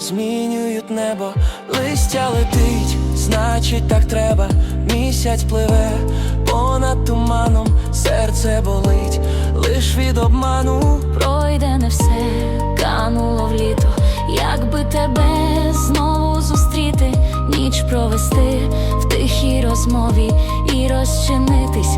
змінюють небо, листя летить, значить так треба. Місяць пливе понад туманом, серце болить, лиш від обману. Пройде не все, кануло в літо, якби тебе знову зустріти, ніч провести в тихій розмові і розчинитись